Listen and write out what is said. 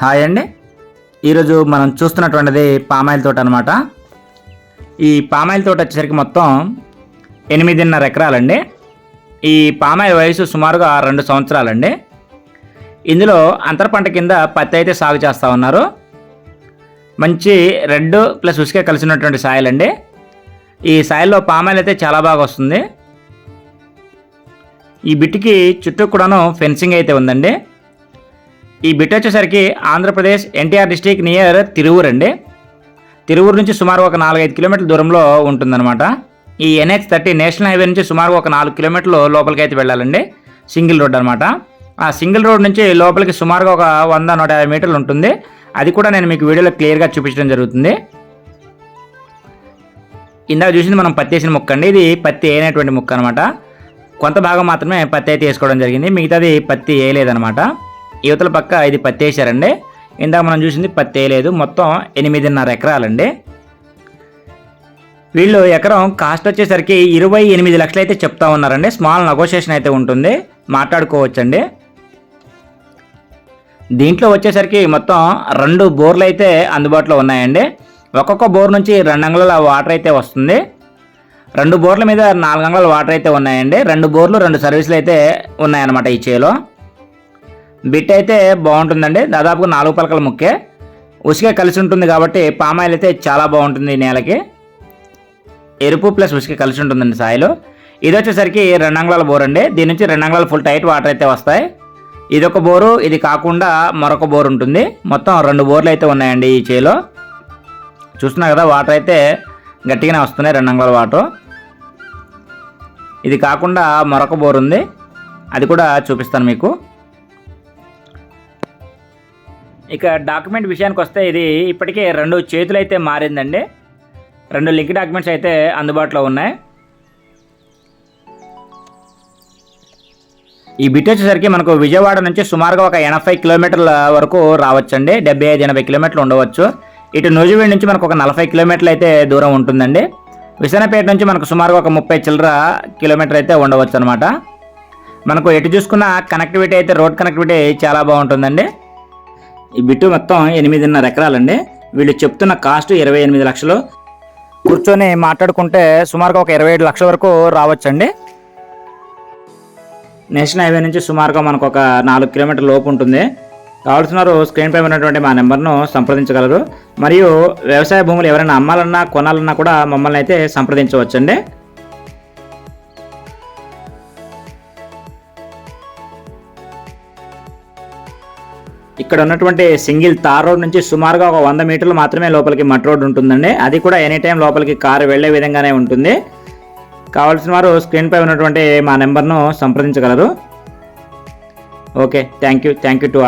Hi అండి. ఈరోజు మనం చూస్తున్నటువంటిది పామాయిల్ తోట అనమాట ఈ పామాయిల్ తోట వచ్చేసరికి మొత్తం ఎనిమిదిన్నర ఎకరాలండి. ఈ పామాయిల్ వయసు సుమారుగా రెండు సంవత్సరాలండి. ఇందులో అంతర పంట కింద పత్తి అయితే సాగు చేస్తూ ఉన్నారు. మంచి రెడ్ ప్లస్ ఉసుక కలిసినటువంటి సాయిల్ అండి. ఈ సాయిల్లో పామాయిల్ అయితే చాలా బాగా వస్తుంది. ఈ బిట్కి చుట్టూ కూడాను ఫెన్సింగ్ అయితే ఉందండి. ఈ బిట్ వచ్చేసరికి Andhra Pradesh NTR district near Tiruvuru అండి. తిరువూరు నుంచి సుమారు ఒక నాలుగైదు కిలోమీటర్ల దూరంలో ఉంటుందన్నమాట. ఈ ఎన్హెచ్ థర్టీ నేషనల్ హైవే నుంచి సుమారు ఒక నాలుగు కిలోమీటర్లు లోపలికి అయితే వెళ్ళాలండి. సింగిల్ రోడ్ అనమాట ఆ సింగిల్ రోడ్ నుంచి లోపలికి సుమారుగా ఒక వంద నూట యాభై మీటర్లు ఉంటుంది. అది కూడా నేను మీకు వీడియోలో క్లియర్గా చూపించడం జరుగుతుంది. ఇందాక చూసింది మనం పత్తి వేసిన ముక్క అండి. ఇది పత్తి వేయనటువంటి ముక్క అనమాట కొంత భాగం మాత్రమే పత్తి అయితే వేసుకోవడం జరిగింది. మిగతాది పత్తి వేయలేదనమాట యువతల పక్క ఇది పత్తి వేసారండి ఇందాక మనం చూసింది పత్తి వేయలేదు మొత్తం ఎనిమిదిన్నర ఎకరాలండి. వీళ్ళు ఎకరం కాస్ట్ వచ్చేసరికి ఇరవై ఎనిమిది లక్షలు అయితే చెప్తా ఉన్నారండి. స్మాల్ నెగోషియేషన్ అయితే ఉంటుంది. మాట్లాడుకోవచ్చండి. దీంట్లో వచ్చేసరికి మొత్తం రెండు బోర్లు అయితే అందుబాటులో ఉన్నాయండి. ఒక్కొక్క బోర్ నుంచి రెండు అంగుళాల వాటర్ అయితే వస్తుంది. రెండు బోర్ల మీద నాలుగు అంగుళాల వాటర్ అయితే ఉన్నాయండి. రెండు బోర్లు రెండు సర్వీసులు అయితే ఉన్నాయన్నమాట ఈ చేలో. బిట్ అయితే బాగుంటుందండి. దాదాపుగా నాలుగు పలకల ముక్కే. ఉసిక కలిసి ఉంటుంది కాబట్టి పామాయిల్ అయితే చాలా బాగుంటుంది ఈ నేలకి. ఎరుపు ప్లస్ ఉసిక కలిసి ఉంటుందండి సాయిలో. ఇది వచ్చేసరికి రెండు అంగుళాల బోర్ అండి. దీని నుంచి రెండు అంగుళాలు ఫుల్ టైట్ వాటర్ అయితే వస్తాయి. ఇది ఒక బోరు ఇది కాకుండా మరొక బోర్ ఉంటుంది. మొత్తం రెండు బోర్లు అయితే ఉన్నాయండి ఈ చేలో. చూస్తున్నా కదా వాటర్ అయితే గట్టిగానే వస్తున్నాయి రెండు అంగుళాల వాటర్. ఇది కాకుండా మరొక బోర్ ఉంది. అది కూడా చూపిస్తాను మీకు. ఇక డాక్యుమెంట్ విషయానికి వస్తే ఇది ఇప్పటికే రెండు చేతులు అయితే మారిందండి. రెండు లింక్ డాక్యుమెంట్స్ అయితే అందుబాటులో ఉన్నాయి. ఈ బిట్ వచ్చేసరికి మనకు విజయవాడ నుంచి సుమారుగా ఒక ఎనభై కిలోమీటర్ల వరకు రావచ్చండి. డెబ్బై ఐదు ఎనభై కిలోమీటర్లు ఉండవచ్చు. ఇటు నూజివీడ్ నుంచి మనకు ఒక నలభై కిలోమీటర్లు అయితే దూరం ఉంటుందండి. విశానపేట నుంచి మనకు సుమారుగా ఒక ముప్పై చిల్లర కిలోమీటర్ అయితే ఉండవచ్చు అనమాట మనకు ఎటు చూసుకున్న కనెక్టివిటీ అయితే రోడ్ కనెక్టివిటీ చాలా బాగుంటుందండి. ఈ బిట్టు మొత్తం ఎనిమిదిన్నర ఎకరాలండి. వీళ్ళు చెప్తున్న కాస్ట్ ఇరవై ఎనిమిది లక్షలు. కూర్చొని మాట్లాడుకుంటే సుమారుగా ఒక ఇరవై ఏడు లక్షల వరకు రావచ్చండి. నేషనల్ హైవే నుంచి సుమారుగా మనకు ఒక నాలుగు కిలోమీటర్ లోపు ఉంటుంది. కావాల్సినారు స్క్రీన్ పై ఉన్నటువంటి మా నెంబర్ను సంప్రదించగలరు. మరియు వ్యవసాయ భూములు ఎవరైనా అమ్మాలన్నా కొనాలన్నా కూడా మమ్మల్ని అయితే సంప్రదించవచ్చండి. ఇక్కడ ఉన్నటువంటి సింగిల్ తార్ రోడ్ నుంచి సుమారుగా ఒక వంద మీటర్లు మాత్రమే లోపలికి మట్ రోడ్ ఉంటుందండి. అది కూడా ఎనీ టైం లోపలికి కారు వెళ్ళే విధంగానే ఉంటుంది. కావాల్సిన వారు స్క్రీన్ పై ఉన్నటువంటి మా నెంబర్ను సంప్రదించగలరు. Okay thank you thank you to all